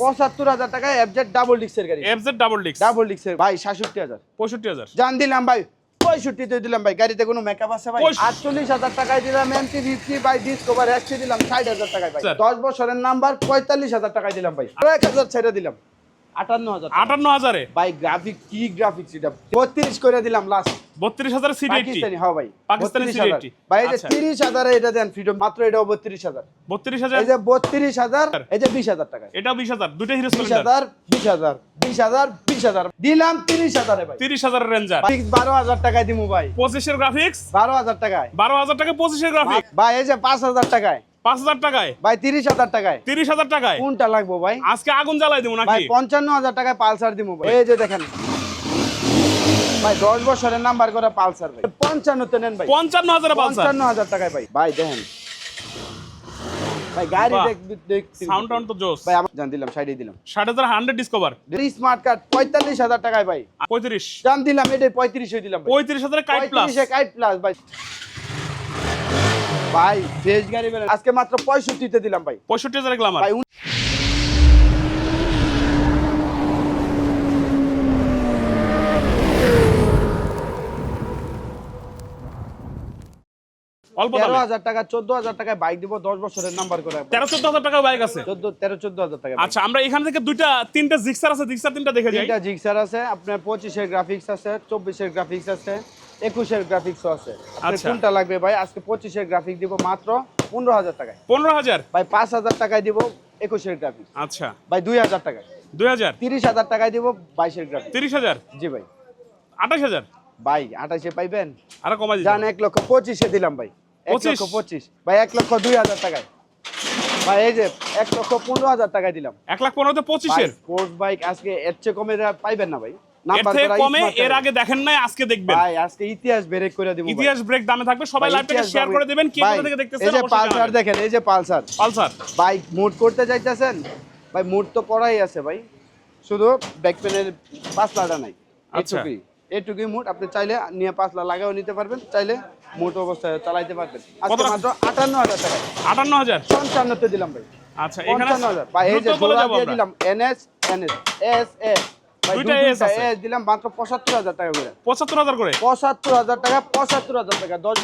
পঁচাত্তর হাজার টাকা এফজেড ডাবল ডিক্সের গাড়ি। এফজেড ডাবল ডিক্স ডাবল ডিক্সের ভাই সাতষট্টি হাজার। পঁয়ষট্টি হাজার। জান দিলাম ভাই পঁয়ষট্টিতে দিলাম ভাই গাড়িতে কোনো মেকআপ আছে ভাই? আটচল্লিশ হাজার টাকায় দিলাম MT fifty by Discover ST দিলাম ষাট হাজার টাকায় ভাই। দশ বছরের নাম্বার পঁয়তাল্লিশ হাজার টাকায় দিলাম ভাই। আরও এক হাজার ছেড়ে দিলাম। আটান্ন হাজার। আটান্ন হাজারে? ভাই গ্রাফিক কি গ্রাফিক্স এটা? বত্রিশ করে দিলাম লাস্ট বত্রিশ হাজার পাকিস্তানি হ্যাঁ ভাই পাকিস্তানি 32 CD হাজার। 80 ভাই এই যে আচ্ছা। তিরিশ হাজারে এটা দেন ফ্রিডম মাত্র এটাও বত্রিশ হাজার। বত্রিশ হাজার? এই যে বত্রিশ হাজার এই যে বিশ হাজার টাকা এটাও বিশ হাজার দুইটা হিরো বিশ হাজার বিশ হাজার বিশ হাজার বিশ হাজার। দিলাম তিরিশ হাজারে ভাই। তিরিশ হাজার রেঞ্জার বারো হাজার টাকায় দিমু ভাই। পঁচিশের গ্রাফিক্স বারো হাজার টাকায়। বারো হাজার টাকা পঁচিশের গ্রাফিক ভাই এই যে পাঁচ হাজার টাকায়। পাঁচ হাজার টাকায়? ভাই তিরিশ হাজার টাকায়। তিরিশ হাজার টাকায়? কোনটা লাগবো ভাই? আজকে আগুন জ্বালাই দিব নাকি? পঞ্চান্ন হাজার টাকায় পালসার দিমু ভাই। এই যে দেখেন। ভাই দশ বছরের নাম্বার করা পালসার ভাই। পঞ্চান্নতে নেন ভাই। পঞ্চান্ন হাজারে পঞ্চান্ন হাজার টাকায় ভাই। ভাই দেখেন। ভাই গাড়ি বাহ। দেখ দেখ সাউন্ড টাউন তো জোস। ভাই আমার জান দিলাম সাইডে দিলাম। ষাট হাজার হান্ড্রেড ডিসকভার স্মার্ট কার্ড পঁয়তাল্লিশ হাজার টাকায় ভাই। পঁয়ত্রিশ। জান দিলাম এটা পঁয়ত্রিশ হয়ে দিলাম ভাই। পঁয়ত্রিশ হাজারে কাইট প্লাস কাইট প্লাস ভাই। ভাই ফ্রেশ গাড়ি। আজকে মাত্র দিলাম ভাই। পঁয়ষট্টি হাজারে গ্লামার ভাই অল্প তেরো হাজার টাকা চোদ্দ হাজার টাকায় বাইক দিব দশ বছরের নাম্বার করে তেরো চোদ্দ হাজার বাইক আছে? চোদ্দ তেরো চোদ্দ হাজার টাকা আচ্ছা আমরা এখান থেকে দুইটা তিনটা জিক্সার আছে জিক্সার তিনটা দেখে যাই। তিনটা জিক্সার আছে আপনার পঁচিশের গ্রাফিক্স আছে চব্বিশের গ্রাফিক্স আছে। একুশের গ্রাফিক্সও আছে। আপনার আচ্ছা। কোনটা লাগবে ভাই? আজকে পঁচিশের গ্রাফিক্স দিব মাত্র পনেরো হাজার টাকায়। পনেরো হাজার? ভাই পাঁচ হাজার টাকায় দিব একুশের গ্রাফিক্স আচ্ছা। ভাই দুই হাজার টাকায়। দুই হাজার? তিরিশ হাজার টাকায় দিব বাইশের গ্রাফিক্স তিরিশ হাজার? জি ভাই। আঠাশ হাজার? ভাই আঠাশে পাইবেন? আরও কমাই জান এক লক্ষ পঁচিশে দিলাম ভাই। এক? লক্ষ পঁচিশ? ভাই এক লক্ষ দুই হাজার টাকায়। ভাই এই যে এক লক্ষ পনেরো হাজার টাকায় দিলাম। এক লাখ পনেরোতে পঁচিশের। স্পোর্টস বাইক আজকে এর চেয়ে কমে পাইবেন না ভাই। এর থেকে কমে এর আগে দেখেন নাই আজকে দেখবেন। ভাই আজকে ইতিহাস ব্রেক করে দিব ইতিহাস ব্রেক দামে থাকবে সবাই লাইভটাকে শেয়ার করে দিবেন কে কোথা থেকে দেখতেছেন এই যে পালসার দেখেন এই যে পালসার। পালসার। বাইক মুড করতে যাইতেছেন? ভাই মুড তো করাই আছে ভাই। শুধু ব্যাক পেনের পাঁচলাটা নাই। আচ্ছা। এটুকুই এটুকুই মুড। আপনি চাইলে নিয়ে পাঁচলা লাগাও নিতে পারবেন চাইলে মুড অবস্থায় চালাইতে পারবেন। আজকে মাত্র আটান্ন হাজার টাকা। আটান্ন হাজার? পঞ্চান্নতে দিলাম ভাই। আচ্ছা এখানে ভাই এই যে দিয়ে দিলাম এনএস এনএস এস এস দুইটা দুইটা আছে। এস দিলাম মাত্র পঁচাত্তর হাজার টাকা করে। করে?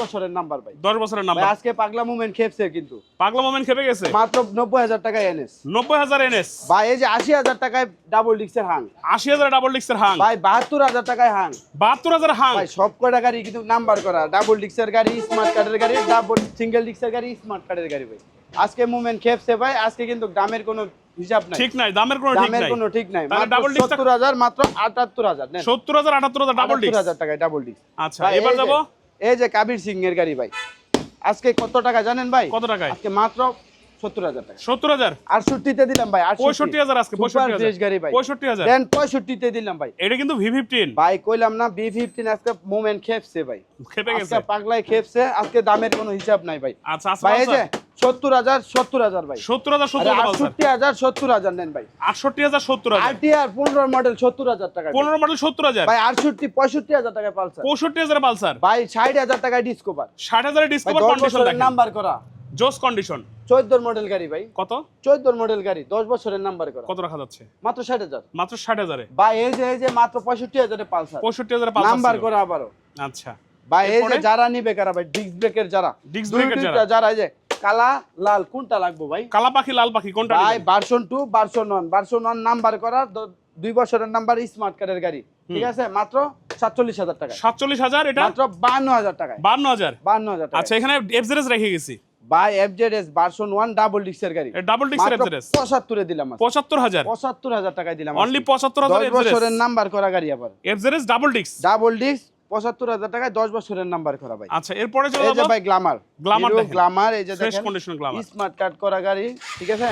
বছরের নাম্বার ভাই। বছরের নাম্বার। আজকে পাগলা মুভমেন্ট খেপছে কিন্তু। পাগলা মোমেন্ট খেপে গেছে? মাত্র টাকা এনএস ভাই এই যে আশি হাজার টাকায় ডাবল ডিক্সের হাং ডাবল ডিক্সের হাং ভাই টাকায় হাং হাং সব কয়টা গাড়ি কিন্তু নাম্বার করা। ডাবল ডিক্সের গাড়ি স্মার্ট কার্ডের গাড়ি ডাবল সিঙ্গেল ডিক্সের গাড়ি স্মার্ট কার্ডের গাড়ি ভাই। আজকে মুভমেন্ট খেপছে ভাই আজকে কিন্তু দামের কোনো হিসাব নাই। ঠিক নাই দামের কোনো ঠিক দামের কোনো ঠিক নাই। তাহলে ডাবল ডিক্স সত্তর মাত্র আটাত্তর হাজার নেন। সত্তর হাজার আটাত্তর হাজার ডাবল আটাত্তর ডিক্স টাকায় ডাবল ডিক্স আচ্ছা ভাই, এবার এই এই যে কাবির সিং এর গাড়ি ভাই আজকে কত টাকা জানেন ভাই? কত টাকায়? আজকে মাত্র সত্তর হাজার টাকা। সত্তর হাজার? আটষট্টিতে দিলাম ভাই পঁয়ষট্টি হাজার আজকে পঁয়ষট্টি ফ্রেশ গাড়ি ভাই। দিলাম ভাই। এটা কিন্তু ভি ফিফটিন ভাই কইলাম না বি ফিফটিন আজকে মোমেন্ট খেপছে ভাই। খেপে গেছে। আজকে পাগলাই খেপছে আজকে দামের কোনো হিসাব নাই ভাই। আচ্ছা আচ্ছা যে সত্তর হাজার সত্তর হাজার ভাই। সত্তর হাজার সত্তর হাজার আটষট্টি হাজার সত্তর হাজার নেন ভাই। আটষট্টি হাজার সত্তর হাজার। আরটিআর পনেরো মডেল সত্তর হাজার টাকা পনেরো মডেল সত্তর হাজার। ভাই আটষট্টি পঁয়ষট্টি হাজার টাকায় পালসার। পঁয়ষট্টি হাজার পালসার। ভাই ষাট হাজার টাকায় ডিসকোভার ষাট হাজারের ভাই কন্ডিশন নাম্বার করা। জোস কন্ডিশন চোদ্দোর মডেল গাড়ি ভাই। কত? চোদ্দোর মডেল গাড়ি দশ বছরের নাম্বার করা। কত রাখা যাচ্ছে? মাত্র ষাট হাজার। মাত্র ষাট হাজারে। এই যে এই যে মাত্র পঁয়ষট্টি হাজারে পালসার। পঁয়ষট্টি হাজার পালসার নাম্বার করা আবারও। আচ্ছা। ভাই এই যে যারা নিবে কারা ভাই? ডিস্ক ব্রেকের যারা। দুইটা যারা। যারা এই যে কালা লাল কোনটা লাগবো ভাই? কালা পাখি লাল পাখি কোনটা ভাই? Version two version one version one number করা দ- দুই বছরের নাম্বার স্মার্ট কার্ডের গাড়ি। ঠিক আছে? মাত্র সাতচল্লিশ হাজার টাকা সাতচল্লিশ হাজার এটা? মাত্র বান্ন হাজার টাকায়। বান্ন হাজার? বান্ন হাজার আচ্ছা এখানে এফজেরেস রেখে গেছি। ভার্সন ডাবল ডিস্কের গাড়ি। ডাবল ডিক্সের দিলাম টাকায় দিলাম অনলি বছরের নাম্বার করা গাড়ি আবার। ডাবল ডিক্স ডাবল ডিস্ক পঁচাত্তর হাজার টাকায় দশ বছরের নাম্বার করা ভাই আচ্ছা এরপরে এই যে ভাই গ্লামার দেখেন। গ্লামার এই যে কন্ডিশন গ্লামার স্মার্ট করা গাড়ি ঠিক আছে?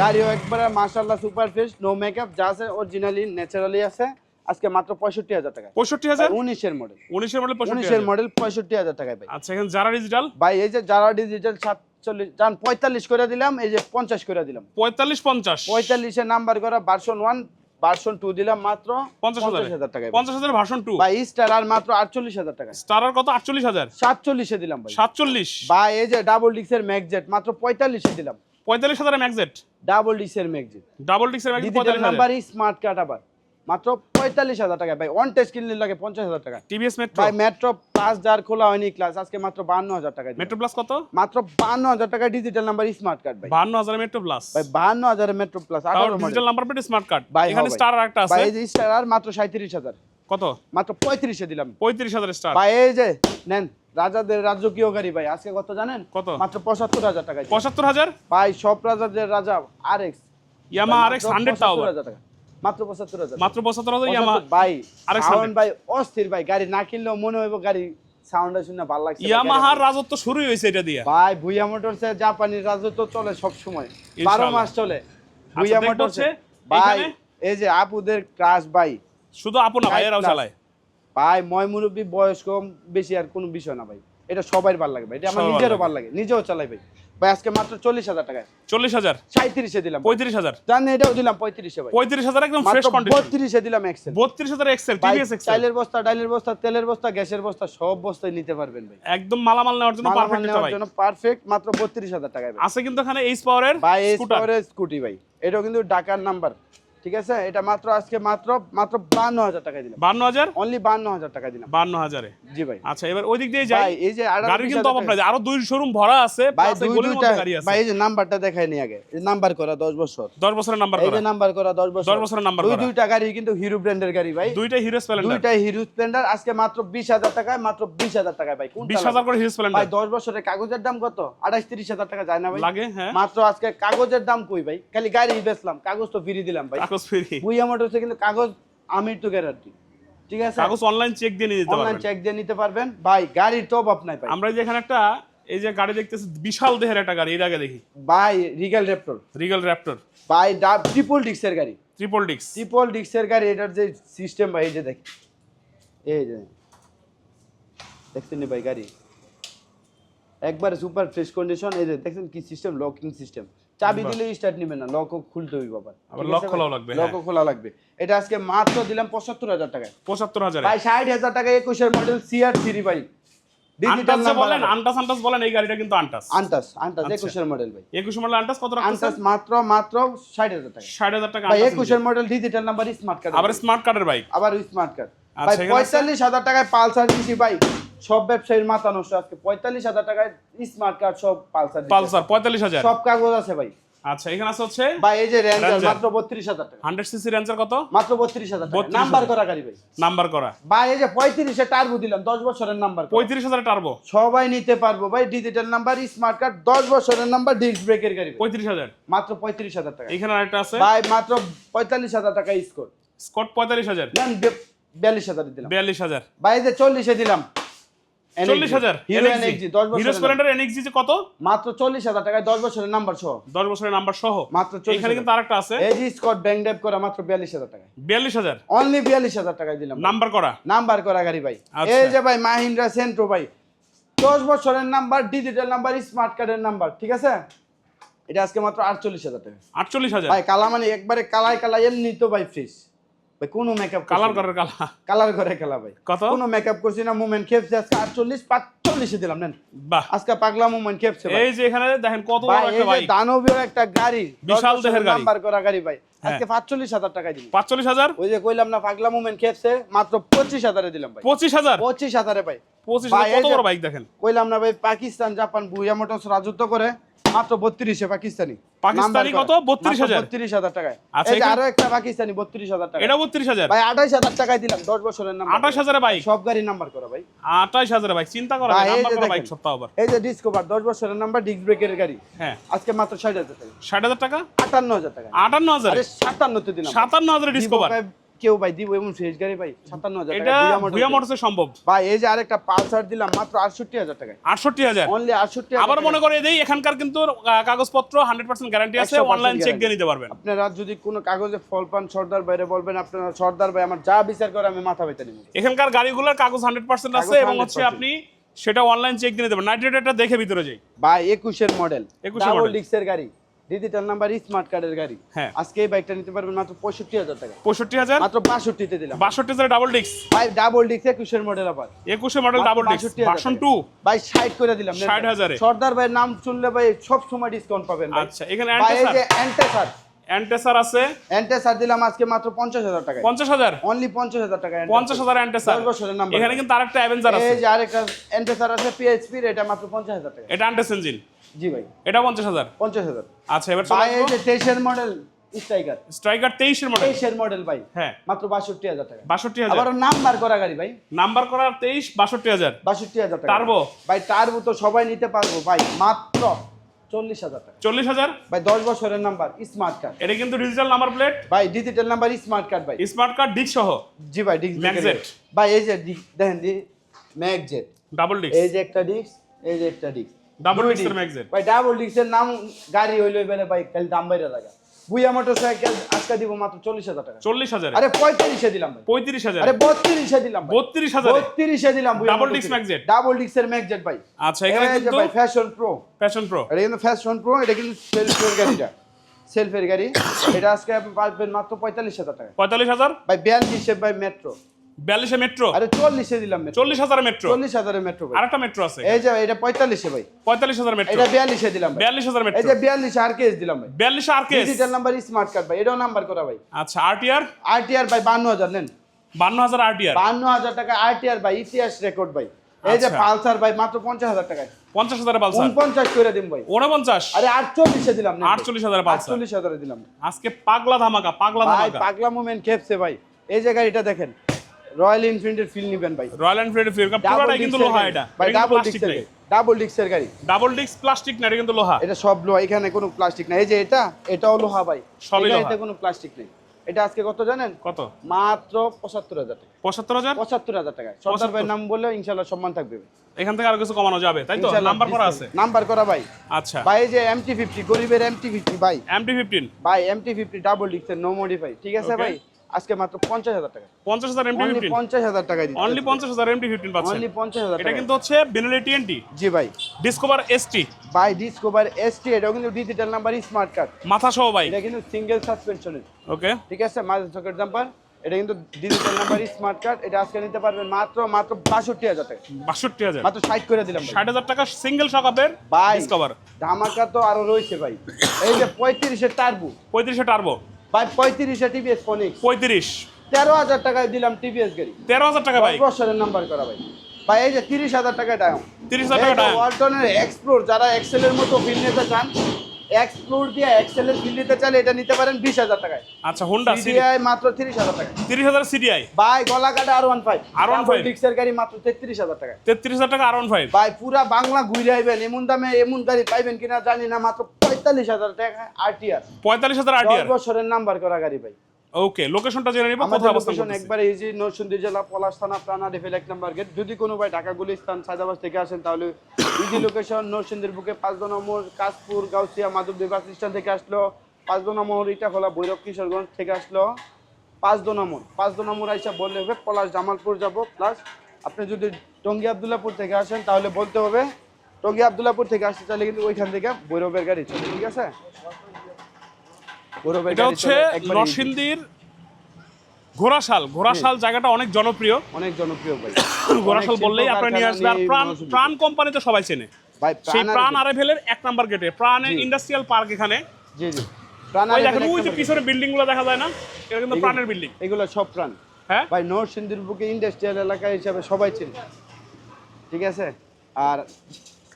গাড়িও একবারে মাশাআল্লাহ সুপার ফ্রেশ নো মেকআপ যা আছে অরিজিনালি ন্যাচারালি আছে। আজকে মাত্র পঁয়ষট্টি হাজার টাকা পঁয়ষট্টি হাজার? উনিশের মডেল উনিশের মডেল উনিশের মডেল পঁয়ষট্টি হাজার টাকায় ভাই আচ্ছা এখানে যারা ডিজিটাল ভাই এই যে যারা ডিজিটাল সাতচল্লিশ পঁয়তাল্লিশ করে দিলাম এই যে পঞ্চাশ করে দিলাম। পঁয়তাল্লিশ পঞ্চাশ। পঁয়তাল্লিশের নাম্বার করা ভার্সন ওয়ান ভার্সন 2 দিলাম মাত্র পঞ্চাশ টাকা হাজার হাজার টাকায় ভাই। পঞ্চাশ হাজার ভার্সন টু ভাই স্টার আর মাত্র আটচল্লিশ হাজার টাকা স্টারার কত? আটচল্লিশ হাজার। সাতচল্লিশে দিলাম ভাই। সাতচল্লিশ। ভাই এই যে ডাবল ডিক্সের ম্যাকজেট মাত্র পঁয়তাল্লিশে দিলাম। পঁয়তাল্লিশ হাজার ম্যাকজেট ডাবল ডিক্সের ম্যাগজেট ডাবল ম্যাগজিন ডিজিটাল পঁয়তাল্লিশ নাম্বার স্মার্ট কাট আবার। মাত্র পঁয়তাল্লিশ হাজার টাকা ভাই ওয়ান টেস্ট কিনলে লাগে পঞ্চাশ হাজার টাকা। টিভিএস মেট্রো ভাই মেট্রো প্লাস যার খোলা হয়নি ক্লাস আজকে মাত্র বান্ন হাজার টাকা। মেট্রো প্লাস কত? মাত্র বান্ন হাজার টাকা ডিজিটাল নাম্বার স্মার্ট কার্ড ভাই। বাহান্ন হাজার মেট্রো প্লাস ভাই বান্ন হাজার metro plus digital number plate smart card ভাই, এখানে। স্টার একটা আছে। ভাই এই স্টার আর মাত্র সাঁত্রিশ হাজার। কত? মাত্র পঁয়ত্রিশে দিলাম। পঁয়ত্রিশ হাজার স্টার ভাই এই যে নেন রাজাদের রাজকীয় গাড়ি ভাই আজকে কত জানেন? কত? মাত্র পঁচাত্তর হাজার টাকা। পঁচাত্তর হাজার? ভাই সব রাজাদের রাজা R X Yamaha R X hundred টাকা। মাত্র পঁচাত্তর হাজার। মাত্র পঁচাত্তর হাজার ভাই সাউন্ড ভাই অস্থির ভাই গাড়ি না কিনলেও মনে হইব গাড়ি সাউন্ড শুনে ভালো লাগছে ইয়ামাহার রাজত্ব শুরুই হয়েছে এটা দিয়ে। ভাই ভুইয়া মোটরসে জাপানির রাজত্ব চলে সব সময় বারো মাস চলে ভুইয়া দেখব মোটরসে। ভাই এই যে আপুদের ক্রাশ ভাই। শুধু আপনা ভাই এরাও চালায়। ভাই ময় মুরব্বী বয়স কম বেশি আর কোনো বিষয় না ভাই। এটা সবাই ভালো লাগে ভাই। এটা আমার নিজেরও ভালো লাগে নিজেও চালাই ভাই। ভাই আজকে মাত্র চল্লিশ হাজার টাকায়। চল্লিশ হাজার? সাঁত্রিশে দিলাম। পঁয়ত্রিশ হাজার? জানেন এটাও দিলাম পঁয়ত্রিশে ভাই। পঁয়ত্রিশ হাজার একদম ফ্রেশ কন্ডিশন বত্রিশে দিলাম এক্সেল বত্রিশ হাজার এক্সেল টিভিএস এক্সেল চাইলের বস্তা ডাইলের বস্তা তেলের বস্তা গ্যাসের বস্তা সব বস্তায় নিতে পারবেন ভাই। একদম মালামাল নেওয়ার জন্য পারফেক্ট নেওয়ার জন্য পারফেক্ট মাত্র বত্রিশ হাজার টাকায় আছে কিন্তু এখানে এইচ পাওয়ারের ভাই এই স্কুটার পাওয়ারের স্কুটি ভাই। এটাও কিন্তু ঢাকার নাম্বার ঠিক আছে? এটা মাত্র আজকে মাত্র মাত্র বান্ন হাজার টাকায় দিলাম। বান্ন হাজার? অনলি বান্ন হাজার টাকায় দিলাম। বান্ন হাজারে? জি ভাই। আচ্ছা এবার ওই দিক দিয়ে যাই। এই যে বিশ কিন্তু অভাব টাকা- নাই আরও দুই শোরুম ভরা আছে ভাই দুই দুইটা গাড়ি আছে। ভাই এই যে নাম্বারটা দেখাই নি আগে। নাম্বার করা দশ বছর। দশ বছরের নাম্বার করা এই যে নাম্বার করা দশ বছর। দশ বছরের নাম্বার দুই দুইটা গাড়ি কিন্তু হিরো ব্র্যান্ডের গাড়ি ভাই। দুইটা হিরো স্প্লেন্ডার। দুইটাই হিরো স্প্লেন্ডার আজকে মাত্র বিশ হাজার টাকায় মাত্র বিশ হাজার টাকায় ভাই। কোনটা হাজার লাগবে? করে হিরো স্প্লেন্ডার। ভাই স্প্লেন্ডার দশ বছরের কাগজের দাম কত? আঠাশ তিরিশ হাজার টাকা যায় না ভাই। লাগে হ্যাঁ। মাত্র আজকে কাগজের দাম কই ভাই? খালি গাড়ি বেচলাম কাগজ তো ফিরিয়ে দিলাম ভাই। কাগজ ফ্রি। বুইয়া মোটরসে কিন্তু কাগজ আমির তো গ্যারান্টি ঠিক আছে? কাগজ অনলাইন চেক দিয়ে অনলাইন চেক দিয়ে নিতে পারবেন। ভাই গাড়ির তো অভাব নাই ভাই। আমরা যে এখানে একটা এই যে গাড়ি দেখতেছি বিশাল দেহের একটা গাড়ি এর আগে দেখি। ভাই রিগেল রেপ্টর রিগাল র্যাপটর ভাই ডাব ট্রিপল ডিক্সের গাড়ি। ট্রিপল ডিক্স ট্রিপল ডিক্সের গাড়ি এটার যে সিস্টেম ভাই এই যে দেখ এই যে দেখছেন ভাই গাড়ি? একবার সুপার ফ্রেশ কন্ডিশন এই যে দেখছেন কি সিস্টেম লকিং সিস্টেম চাবি দিলে স্টার্ট নিবে না লকও খুলতে হইব আবার। আবার lock খোলাও লাগবে, হ্যাঁ। লকও খোলা লাগবে। এটা আজকে মাত্র দিলাম পঁচাত্তর হাজার টাকায়। পঁচাত্তর হাজারে? ভাই ষাট হাজার টাকা একুশের মডেল সিআর থ্রি ভাই। ডিজিটাল বলেন আন্টাস আন্টাস বলেন এই গাড়িটা কিন্তু আন্টাস। আন্টাস আন্টাস আচ্ছা। একুশের মডেল ভাই। একুশ মডেল আন্টাস কত আন্টাস মাত্র মাত্র ষাট হাজার টাকা ষাট হাজার টাকা ভাই আন্টাস একুশের model digital number smart card আবার স্মার্ট কার্ডের বাইক আবার স্মার্ট কার্ড ভাই এখানে আছে? পঁয়তাল্লিশ হাজার টাকায় পালসার দিছি ভাই। সব ব্যবসায়ীর মাথা নষ্ট। আজকে পঁয়তাল্লিশ হাজার টাকায় স্মার্ট কার্ড সব পালসার পালসার পঁয়তাল্লিশ হাজার? সব কাগজ আছে ভাই। আচ্ছা এখানে আছে হচ্ছে? ভাই এই যে রেঞ্জার মাত্র বত্রিশ হাজার টাকা। হান্ড্রেড সিসি রেঞ্জার কত? মাত্র বত্রিশ হাজার টাকা। নাম্বার করা গাড়ি ভাই। নাম্বার করা। ভাই এই যে টার্বো দিলাম দশ বছরের নাম্বার করা। পঁয়ত্রিশ হাজার টার্বো সবাই নিতে পারব ভাই ডিজিটাল নাম্বার স্মার্ট কার্ড দশ বছরের নাম্বার ডিস্ক ব্রেকের গাড়ি ভাই। পঁয়ত্রিশ হাজার। মাত্র পঁয়ত্রিশ হাজার টাকা। এখানে আরেকটা আছে? ভাই মাত্র পঁয়তাল্লিশ হাজার টাকা স্কোর। স্কট পঁয়তাল্লিশ হাজার? নেন বিয়াল্লিশ হাজার দিলাম। বিয়াল্লিশ হাজার। ভাই এই যে চল্লিশে দিলাম। চল্লিশ হাজার হিরো এনএক্সজি দশ হিরো বছর স্প্লেন্ডার এনএক্সজি যে কত? মাত্র চল্লিশ হাজার টাকায় দশ বছরের নাম্বার সহ। দশ বছরের নাম্বার সহ। মাত্র এখানে কিন্তু আরেকটা আছে। এই যে স্কট ব্যাংক ডেপ করা মাত্র বিয়াল্লিশ হাজার টাকায়। বিয়াল্লিশ হাজার। অনলি বিয়াল্লিশ হাজার টাকায় দিলাম নাম্বার করা। নাম্বার করা গাড়ি ভাই। আচ্ছা। এই যে ভাই মাহিন্দ্রা সেন্ট্রো ভাই। দশ বছরের নাম্বার ডিজিটাল নাম্বার স্মার্ট কার্ডের নাম্বার ঠিক আছে? এটা আজকে মাত্র আটচল্লিশ হাজার টাকা। আটচল্লিশ হাজার। ভাই কালা মানে একবারে কালাই কালাই এমনি তো ভাই ফ্রেশ ভাই কোনো মেকআপ কালার কালা। কালার করে খেলা ভাই। কত? কোনো মেকআপ করছি না খেপছে আজকে আটচল্লিশ পাঁচচল্লিশে দিলাম নেন। বাহ। আজকে পাগলা খেপছে এই যে এখানে দেখেন কত বড় একটা যে দানবীয় একটা গাড়ি বিশাল দেহের গাড়ি। নাম্বার করা গাড়ি ভাই। হ্যাঁ। আজকে পাঁচচল্লিশ হাজার টাকায় দিলাম। পাঁচচল্লিশ হাজার? ওই যে কইলাম না পাগলা মুভমেন্ট খেপছে মাত্র পঁচিশ হাজারে দিলাম ভাই। পঁচিশ হাজার? পঁচিশ হাজারে ভাই। পঁচিশ কত বড় বাইক দেখেন। কইলাম না ভাই পাকিস্তান জাপান বুয়া মোটরস রাজত্ব করে। মাত্র বত্রিশে পাকিস্তানি। পাকিস্তানি কত? 32,000 বত্রিশ হাজার। টাকায়। আচ্ছা, আরও একটা পাকিস্তানি বত্রিশ হাজার টাকা এটা বত্রিশ হাজার। ভাই আঠাইশ হাজার টাকায় দিলাম দশ বছরের নাম্বার আঠাশ হাজারে বাইক সব গাড়ি নাম্বার করা ভাই। আঠাশ হাজারে বাইক চিন্তা করা এই যে করা বাইক সপ্তাহ আবার। এই যে ডিসকভার দশ বছরের নাম্বার ডিস্ক ব্রেকের গাড়ি। হ্যাঁ। আজকে মাত্র ষাট হাজার টাকা ষাট হাজার টাকা? আটান্ন হাজার টাকা আটান্ন হাজার? আরে সাতান্নতে দিলাম। সাতান্ন হাজারে ডিসকভার ভাই, কেউ ভাই দিব এমন ফ্রেশ গাড়ি ভাই সাতান্ন হাজার এটা ভুয়া মোটরসে। সম্ভব। ভাই এই যে আরেকটা পালসার দিলাম মাত্র আটষট্টি হাজার টাকায়। আটষট্টি হাজার। অনলি আটষট্টি আবার মনে করে দেই এখানকার কিন্তু কাগজপত্র হান্ড্রেড পার্সেন্ট গ্যারান্টি আছে অনলাইন চেক দিয়ে নিতে পারবেন। আপনারা যদি কোনো কাগজে ফল পান সর্দার বাইরে বলবেন আপনারা সর্দার ভাই আমার যা বিচার করে আমি মাথা বেঁধে নিব। এখানকার গাড়িগুলোর কাগজ হান্ড্রেড পার্সেন্ট আছে এবং হচ্ছে আপনি সেটা অনলাইন চেক দিয়ে নিতে পারবেন। নাইট্রেটটা দেখে ভিতরে যাই। ভাই একুশের মডেল 21 ডাবল model। ডিক্সের গাড়ি। ডিজিটাল নাম্বার স্মার্ট কার্ডের গাড়ি। হ্যাঁ। আজকে এই বাইকটা নিতে পারবেন মাত্র পঁয়ষট্টি হাজার টাকা। পঁয়ষট্টি হাজার? মাত্র বাষট্টিতে দিলাম। বাষট্টি হাজার ডাবল ডিক্স ভাই ডাবল ডিক্স একুশের মডেল আবার। একুশে মডেল ডাবল ডিক্স 62,000 ভার্সন টু ভাই ষাট করে দিলাম। ষাট হাজারে। সর্দার ভাইয়ের নাম শুনলে ভাই সব সময় ডিসকাউন্ট পাবেন ভাই। আচ্ছা এখানে ভাই অ্যান্টেসার অ্যান্টেসার আছে? অ্যান্টেসার দিলাম আজকে মাত্র পঞ্চাশ হাজার টাকা পঞ্চাশ হাজার? অনলি পঞ্চাশ হাজার টাকা পঞ্চাশ হাজার অ্যান্টেসার দশ বছরের নাম্বার এখানে কিন্তু আরেকটা অ্যাভেঞ্জার আছে। এই যে আরেকটা অ্যান্টেসার আছে পিএইচপি এটা মাত্র পঞ্চাশ হাজার টাকা এটা অ্যান্টেস ইঞ্জিন জি ভাই। এটা পঞ্চাশ হাজার? পঞ্চাশ হাজার। আচ্ছা এবার ভাই এই যে তেইশের মডেল স্ট্রাইকার স্ট্রাইকার তেইশের মডেল তেইশের মডেল ভাই। হ্যাঁ। মাত্র বাষট্টি হাজার টাকা বাষট্টি হাজার। আবার নাম্বার করা গাড়ি ভাই। নাম্বার বাষট্টি হাজার। বাষট্টি হাজার টাকা। Turbo? ভাই টার্বো তো সবাই নিতে পারব ভাই মাত্র চল্লিশ হাজার টাকা। চল্লিশ হাজার? ভাই দশ বছরের নাম্বার স্মার্ট কার্ড এটা কিন্তু ডিজিটাল নাম্বার প্লেট ভাই ডিজিটাল নাম্বার স্মার্ট কার্ড ভাই। স্মার্ট কার্ড ডিক সহ? জি ভাই ডিস্ক Magzet। ভাই এই যে ডিস্ক দেখেন দি ম্যাগজেট ডাবল এই যে একটা ডিস্ক এই যে একটা ডিস্ক ডাবল disc এর ভাই ডাবল ডিস্কের নাম গাড়ি হইল এবারে ভাই খালি দাম বাইরে লাগা। বুইয়া মোটরসাইকেল আজকে দিব মাত্র চল্লিশ হাজার টাকা। চল্লিশ হাজার? আরে পঁয়ত্রিশে দিলাম পঁয়ত্রিশ হাজার? আরে বত্রিশে দিলাম বত্রিশ হাজার? বত্রিশে দিলাম। ডাবল ডিক্সের ম্যাগজেট ভাই। আচ্ছা এখানে কিন্তু ভাই ফ্যাশন প্রো ফ্যাশন প্রো এটা কিন্তু ফ্যাশন প্রো এটা কিন্তু সেলফের গাড়িটা। সেলফের গাড়ি। এটা আজকে আপনি পাবেন মাত্র পঁয়তাল্লিশ হাজার টাকা। পঁয়তাল্লিশ হাজার? ভাই বিয়াল্লিশে ভাই মেট্রো বিয়াল্লিশে মেট্রো আরে চল্লিশে দিলাম মেট্রো চল্লিশ হাজার মেট্রো চল্লিশ হাজারের মেট্রো ভাই। আরেকটা মেট্রো আছে এই যে এটা পঁয়তাল্লিশে ভাই। পঁয়তাল্লিশ হাজার মেট্রো এটা বিয়াল্লিশে দিলাম ভাই। বিয়াল্লিশ হাজার এই যে বিয়াল্লিশে আর কেস দিলাম ভাই। বিয়াল্লিশ আর case digital number smart card ভাই। এটাও নাম্বার করা ভাই। আচ্ছা আরটিআর আরটিআর ভাই বান্ন হাজার নেন। বান্ন হাজার আরটিআর বান্ন হাজার টাকা আরটিআর ভাই ইতিহাস রেকর্ড ভাই। এই যে আচ্ছা। পালসার ভাই মাত্র পঞ্চাশ হাজার টাকায়। পঞ্চাশ হাজার পালসার। উনপঞ্চাশ করে দিন ভাই। উনপঞ্চাশ? আরে আটচল্লিশে দিলাম নেন ভাই। আটচল্লিশ হাজার পালসার। আটচল্লিশ হাজারে দিলাম। আজকে পাগলা ধামাকা পাগলা ভাই ধামাকা। পাগলা মুভমেন্ট খেপছে ভাই। এই যে গাড়িটা দেখেন। রয়্যাল এনফিল্ডের ফিল নিবেন ভাই। রয়্যাল এনফিল্ড ফিল্ড পুরোটাই কিন্তু লোহা এটা। ভাই ডাবল নেই ডাবল ডিক্সের গাড়ি। ডাবল ডিস্ক প্লাস্টিক না এটা কিন্তু লোহা। এটা সব লোহা এখানে কোনো প্লাস্টিক নাই এই যে এটা এটাও লোহা ভাই। সবই লোহা। গাড়িতে কোনো প্লাস্টিক নেই। এটা আজকে কত জানেন? কত? মাত্র পঁচাত্তর হাজার টাকা। পঁচাত্তর হাজার? পঁচাত্তর হাজার টাকা। সর্দার ভাইয়ের নাম বললে ইনশাল্লাহ সম্মান থাকবে এখান থেকে আরও কিছু কমানো যাবে তাই তো? নাম্বার করা আছে। নাম্বার করা ভাই। আচ্ছা। ভাই এই যে এমটি ফিফটি গরিবের এমটি ফিফটি ভাই। এমটি ফিফটিন ভাই এমটি ফিফটি ডাবল ডিক্সের নো মডিফাই ঠিক আছে ভাই? আজকে মাত্র পঞ্চাশ হাজার টাকা। পঞ্চাশ হাজার এমটি অনলি ফিফটিন পঞ্চাশ হাজার টাকা দিচ্ছে। অনলি পঞ্চাশ হাজার এমটি ফিফটিন পাচ্ছেন। অনলি পঞ্চাশ হাজার এটা টাকা কিন্তু হচ্ছে বেনেলি টিএনটি জি ভাই। ডিসকভার এসটি ভাই ডিসকভার এসটি এটা কিন্তু ডিজিটাল নাম্বার স্মার্ট কার্ড মাথা সহ ভাই। এটা কিন্তু সিঙ্গেল সাসপেনশনের ওকে ঠিক আছে? মাঝে চকের জাম্পার এটা কিন্তু ডিজিটাল নাম্বার স্মার্ট কার্ড এটা আজকে নিতে পারবেন মাত্র মাত্র বাষট্টি হাজার টাকা। বাষট্টি হাজার। মাত্র ষাট করে দিলাম। ষাট হাজার টাকা সিঙ্গেল সকাপের ভাই ডিসকভার ধামাকা তো আরও রয়েছে ভাই। এই যে পঁয়ত্রিশের টার্বু পঁয়ত্রিশে টার্বো ভাই পঁয়ত্রিশে টিভিএস ফোনিক্স পঁয়ত্রিশ। তেরো হাজার টাকায় দিলাম টিভিএস গাড়ি। তেরো হাজার টাকা ভাই। বছরের নাম্বার করা ভাই। ভাই এই যে তিরিশ হাজার টাকা ডায়ম তিরিশ হাজার টাকা। ওয়ালটনের এক্সপ্লোর যারা এক্সেলের মতো ফিল নিতে চান এক্সপ্লোর দিয়ে এক্সেলের ফিল নিতে চাইলে এটা নিতে পারেন বিশ হাজার টাকায়। আচ্ছা হোন্ডা সিডিআই মাত্র তিরিশ হাজার টাকা তিরিশ হাজার সিডিআই ভাই গলা কাটা আর ওয়ান ফাইভ R15 ডিক্সের গাড়ি মাত্র তেত্রিশ হাজার টাকা তেত্রিশ হাজার টাকা আর ওয়ান ফাইভ ভাই পুরা বাংলা ঘুরে আইবেন এমন দামে এমন গাড়ি পাইবেন কিনা জানি না মাত্র পঁয়তাল্লিশ হাজার টাকা আরটিআর পঁয়তাল্লিশ হাজার দশ আরটিআর বছরের নাম্বার করা গাড়ি ভাই। ওকে লোকেশনটা জেনে নিব কোথায় অবস্থান করতেছে একবারে ইজি নরসিংদী জেলা পলাশ থানা প্রাণা রেফেল এক নাম্বার গেট যদি কোনো ভাই ঢাকা গুলিস্তান সায়দাবাদ থেকে আসেন তাহলে ইজি লোকেশন নরসিংদীর বুকে পাঁচ নম্বর কাশপুর গাউসিয়া মাধবদী বাস স্ট্যান্ড থেকে আসলো। পাঁচ নম্বর ইটাখোলা ভৈরব কিশোরগঞ্জ থেকে আসলো। পাঁচ নম্বর পাঁচ নম্বর আইসা বললে হবে পলাশ জামালপুর যাব। প্লাস আপনি যদি টঙ্গী আবদুল্লাপুর থেকে আসেন তাহলে বলতে হবে টঙ্গী আবদুল্লাপুর থেকে আসতে চাইলে কিন্তু ওইখান থেকে ভৈরবের গাড়ি চলে ঠিক আছে? এটা হচ্ছে নরসিংদীর ঘোড়াশাল। ঘোড়াশাল জায়গাটা অনেক জনপ্রিয়। অনেক জনপ্রিয় ভাই। ঘোড়াশাল বললেই আপনার নিয়ে আসবে। আর প্রাণ প্রাণ কোম্পানি তো সবাই চেনে। সেই প্রাণ প্রাণ আর- আরএফএল এক নাম্বার গেটে। প্রাণ ইন্ডাস্ট্রিয়াল পার্ক এখানে। জি জি। প্রাণ ওই দেখেন ওই যে পিছনে বিল্ডিংগুলো দেখা যায় না? এটা কিন্তু প্রাণের বিল্ডিং। এগুলো সব প্রাণ। হ্যাঁ? ভাই নরসিংদীর বুকে ইন্ডাস্ট্রিয়াল এলাকা হিসাবে সবাই চিনে। ঠিক আছে? আর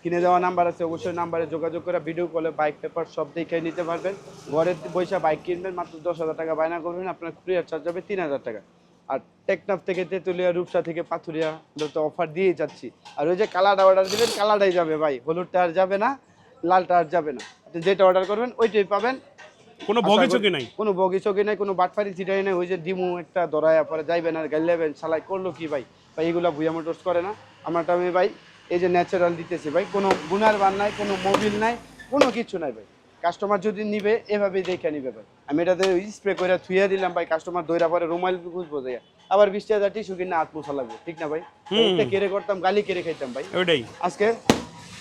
কিনে দেওয়া নাম্বার আছে অবশ্যই নাম্বারে যোগাযোগ করে ভিডিও কলে বাইক পেপার সব দেখে নিতে পারবেন। ঘরে বৈশা বাইক কিনবেন মাত্র দশ হাজার টাকা বায়না করবেন আপনার কুরিয়ার চার্জ হবে তিন হাজার টাকা। আর টেকনাফ থেকে তেঁতুলিয়া রূপসা থেকে পাথুরিয়া তো অফার দিয়ে যাচ্ছি। আর ওই যে কালারটা অর্ডার দিবেন কালারটাই যাবে ভাই হলুদটা আর যাবে না লালটা আর যাবে না। আপনি যেটা অর্ডার করবেন ওইটাই পাবেন। কোনো করি- চোখে নাই? কোনো বগি চগি নাই কোনো বাটপারি চিটাই নাই ওই যে ডিমু একটা দরায়া পরে যাইবেন আর গাইলেবেন সালাই করল কি ভাই? ভাই এগুলো ভুয়া মোটরস করে না। আমারটা আমি ভাই এই যে ন্যাচারাল দিতেছি ভাই কোনো গুনার বান নাই কোনো মোবিল নাই কোনো কিছু নাই ভাই। কাস্টমার যদি নিবে এভাবেই দেখে নিবে ভাই। আমি এটাতে স্প্রে করে থুয়ে দিলাম ভাই কাস্টমার দইরা পরে রুমাইল বুঝব যাই আবার বিশ হাজার টিস্যু কিনে হাত মোছা লাগবে ঠিক না ভাই? কেড়ে করতাম গালি কেড়ে খাইতাম ভাই। ওইটাই। আজকে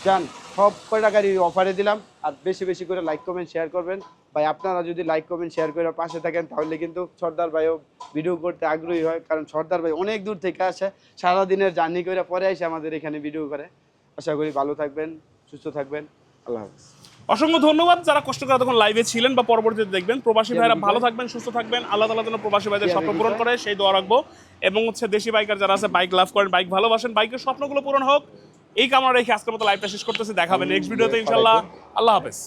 যান সব কয়টা গাড়ি অফারে দিলাম আর বেশি বেশি করে লাইক কমেন্ট শেয়ার করবেন। ভাই আপনারা যদি লাইক কমেন্ট শেয়ার করে পাশে থাকেন তাহলে কিন্তু সর্দার ভাইও ভিডিও করতে আগ্রহী হয়। কারণ সর্দার ভাই অনেক দূর থেকে আসে সারাদিনের জার্নি করে পরে এসে আমাদের এখানে ভিডিও করে। আশা করি ভালো থাকবেন সুস্থ থাকবেন। আল্লাহ হাফিজ। অসংখ্য ধন্যবাদ। যারা কষ্ট করে তখন লাইভে ছিলেন বা পরবর্তীতে দেখবেন প্রবাসী ভাইরা ভালো থাকবেন সুস্থ থাকবেন। আল্লাহ তালা যেন প্রবাসী ভাইদের স্বপ্ন পূরণ করে সেই দোয়া রাখব। এবং হচ্ছে দেশি বাইকার যারা আছে বাইক লাভ করেন বাইক ভালোবাসেন বাইকের স্বপ্নগুলো পূরণ হোক। এই কামনা রেখে আজকের মতো লাইভটা শেষ করতেছি। দেখাবেন নেক্সট ভিডিওতে ইনশাল্লাহ আল্লাহ হাফেজ।